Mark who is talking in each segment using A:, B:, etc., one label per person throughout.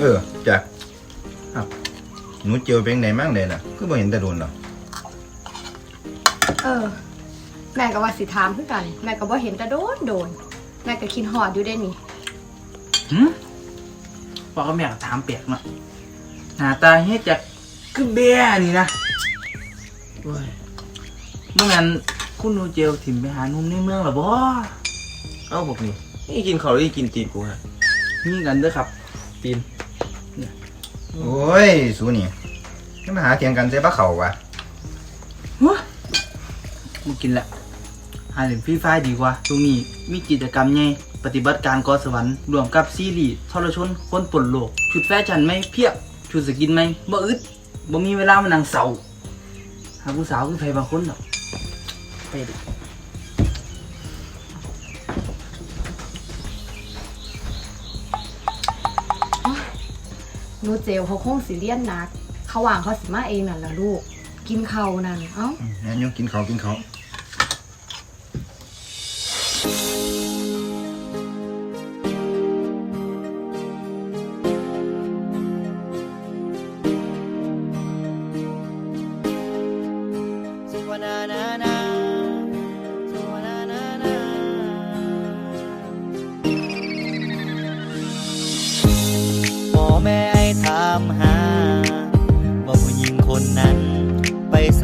A: เออจ้ะครับหนูเจียวเป็นไหนมั่งเลยน่ะ คือบ่เห็นแต่โดนหรอก
B: เออ แม่ก็ว่าสิถามคือกัน แม่ก็บ่เห็นแต่โดนโดน แม่ก็คิดฮอดอยู่ได้นี่
C: หืมบอกก็แม่ก็ถามเปียกเนาะหน้าตาเฮ็ดจากคือเบี้ยนี่นะโอ้ยเมื่อนั้นคุณนูเจลถิ่มไปหาหนุ่มในเมืองเหรอบ่
D: เอ้าบอกนี่นี่กินเขาวหรือกินตีนกูฮะ
C: มีกันเด้อครับตีน
A: โอ้ย สูนี่นี่มาหาเถียงกันใส่ปะเขาวะ
C: กูกินแหละหาเล่นฟรีไฟดีกว่าตรงนี้มีกิจกรรมใหญ่ปฏิบัติการกอสวรรค์รวมกับซีรีส์ทรชนคนปนโลก ชุดแฟชั่นไหมเพียบ ชุดสกินไหมบ่อึดบ่มีเวลามานั่งเศร้าหาผู้สาวคือใครบางคนหรอกไปดิ
B: นูเจลเขาคงสิเลียนนัก เขาวางเขาสิมาเองนั่นละลูก กินเขานั่นเอ้า
A: อืมงั้นยังกินเขาวกินเขาว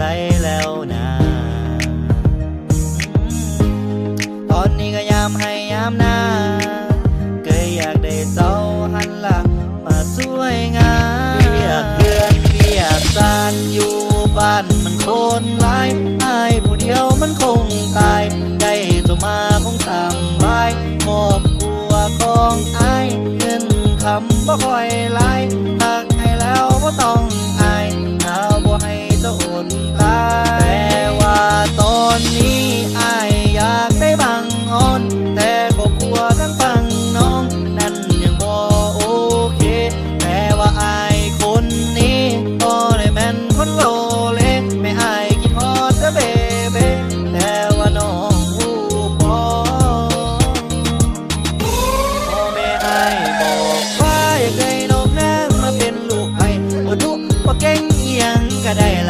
E: สแล้วนะตอนนี้ก็ยามให้ยามหน้าเคยอยากได้เจ้าหันหลังมาสวยงามเรียกเดือนเรียกสานอยู่บ้านมันคนหลายอายผู้เดียวมันคงตาย ได้ตัวมาคงตามบายครอบครัวของอายเงินคำบ่ค่อยหลาย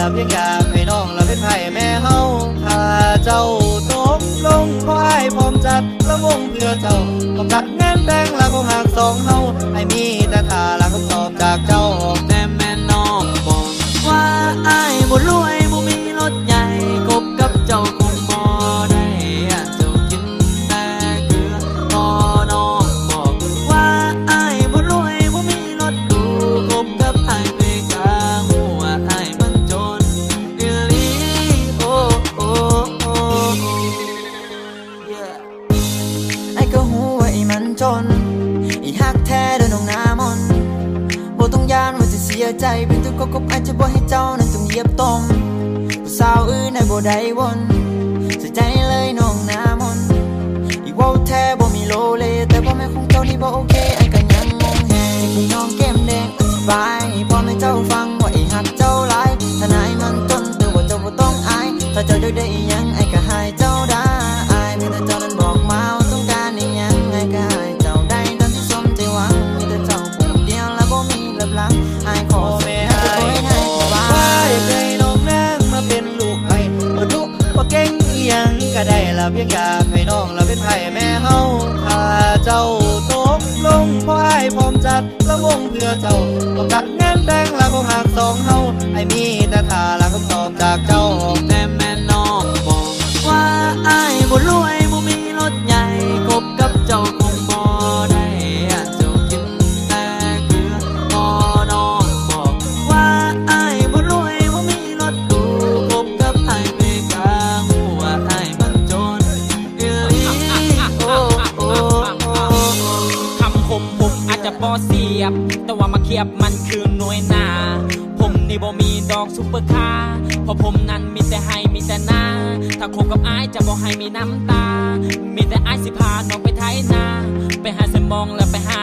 E: ก็ได้ละเพียงอยากให้น้องเราเป็นไผ่แม่เฮาถ้าเจ้าตกลงขออ้ายพร้อมจัดละวงเพื่อเจ้าต้องจัดงานแต่งละคงหากสองเฮาให้มีแต่ท่าละคำตอบจากเจ้าแต่แม่น้องบอกว่าอ้ายบ่รวย สาวอื่นให้บ่ได้วนเสียใจเลยน้องหน้ามนอีกว่าแท้บ่มีโลเล แต่พ่อแม่ของเจ้านี่บ่โอเคไอ้ก็ยังงงแฮที่น้องเก้มแดงอธิบายพ่อแม่เจ้าฟังว่าไอ้หักเจ้าหลายถ้านายมันจนแต่ว่าเจ้าบ่ต้องอายถ้าเจ้าได้ได้อีหยังไอ้ก็ให้เจ้า เพียงอยากให้น้องเราเป็นไผ่แม่เฮาถ้าเจ้าตกลงพ่อไอ้พร้อมจัดละวงเพื่อเจ้าต้องจัดงานแต่งละคงหากสองเฮาไอ้มีแต่ท่าละคำตอบจากเจ้าแต่แม่น้องบอกว่าไอ้บ่รวย บอ
F: เสียบ แต่ว่ามาเคียบมันคือหน่วยนา ผมนี่บ่มีดอกซุปเปอร์คาร์เพราะผมนั้นมีแต่ให้มีแต่หน้าถ้าคบกับอายจะบ่ให้มีน้ำตา มีแต่อายสิพาน้องไปไทยนา ไปหาสมองแล้วไปหา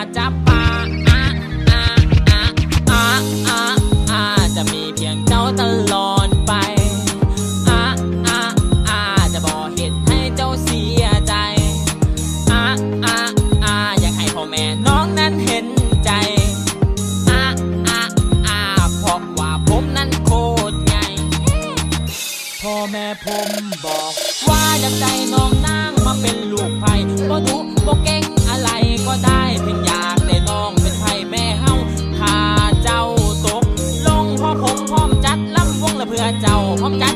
F: ผมบอก ว่าจะใจน้องนั่งมาเป็นลูกไพ่บ่ดุบ่เก่งอะไรก็ได้เพียงอยากแต่น้องเป็นไพ่แม่เฮาถ้าเจ้าตก ลงพ่อผมพร้อมจัดลำวงและเพื่อเจ้าพร้อมจัด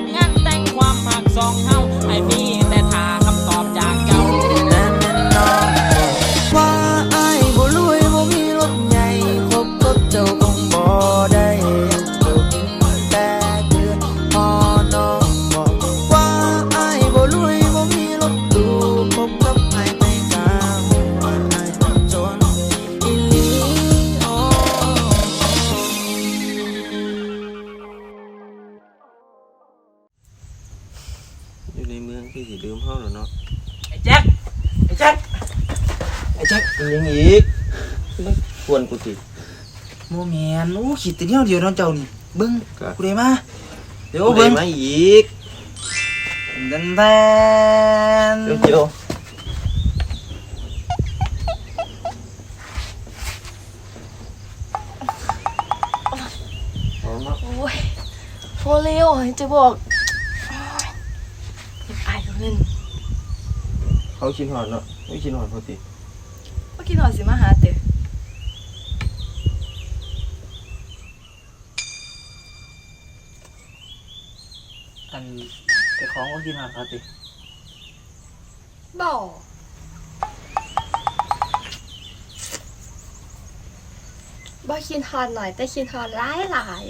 F: อยู่ในเมืองที่สิลืมเฮาแล้วเนาะ ไอ้แจ็
C: คไอ้แจ็คไ
D: อ้แจ็คเป็นยังอีกมักวนกูสิ
C: โมเมนอู้ขีดแติเดียวเดียวเนาะเจ้านี่เบิ้งกูได้มาเดี๋ยวเบิ้ง
D: มาอีก
C: ดันแทน
D: เดี๋ยวเดี๋ยวอม
B: โอ้โฟเลียวจะบอก เขาเล่น
D: เขาชินหอนเนาะไม่ชินหอนเขาติ
B: เมื่อกี้หน่อยสิมาหาเต๋อ
C: อันแต่ของก็กินหาครับติ
B: บอกบ่คินฮอนหน่อย แต่คินฮอนหลายหลาย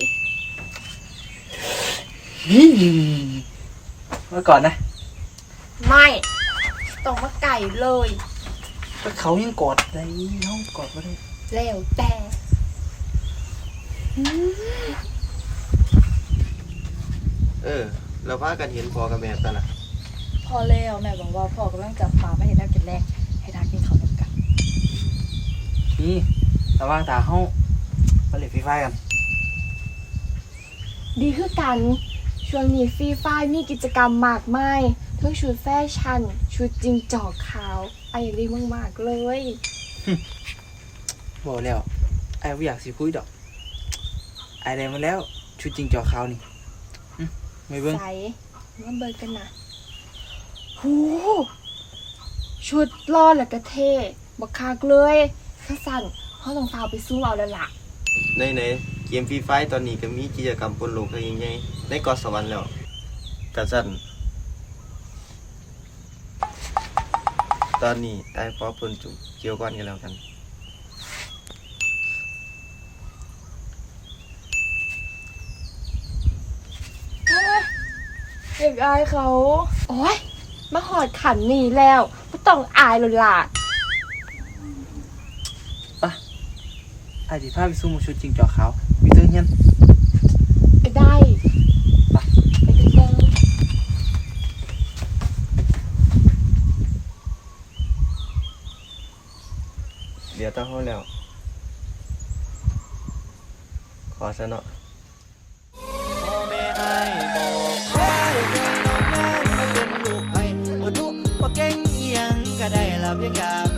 C: เมื่อก่อนนะ
B: ๆ ไม่ต้องมาไก่เลย
C: ก็เขายังกอดได้เขากอดไม่ได้
B: แล้วแต่
D: เออ เราพากันเห็นพอกับแม่ตะละ
B: พอแล้วแม่บอกว่าพ่อกำลังจับปลาไม่เห็นน่ากินแรกให้ทากินข้าวต้มกัน
C: นี่ระหว่างตาเขามาเล่นฟรีไฟกัน
B: ดีคือกัน ช่วงนี้ฟรีไฟมีกิจกรรมมากมาย ทั้งชุดแฟชั่น ชุดจริงจอกขาวไอรีมากๆเลย
C: บอกแล้วไอ้ไม่อยากสิคุยดอกไอ้ได้มาแล้ว ชุดจริงจอขาวนี่อืมไม่เบิ้ง
B: ใส่มาเบิร์กันนะหูชุดรอดแล้วก็เท่บักคักเลยถ้าสั่นเขาต้องฟาวไปสู้เอาแล้วล่ะ
D: ในในๆเกมฟรีไฟตอนนี้ก็มีกิจกรรมปนโลกยังไงในเกาะสวรรค์แล้วกะสั่น ตอนนี้ไอ้พอเพิ่นจุเกี่ยวก้อนกันแล้วกัน
B: เด็กอายเขา โอ้ยมาหอดขันนี่แล้วก็ต้องอายเลยล่ะ
C: ไอ้ที่พาไปสู้หมูชุดจริงจอขาววิเตอร์เฮียน
B: สีย
D: ต่อเขาแล้ว ขอซะเนาะ
E: ก็ได้ละเพียงกับ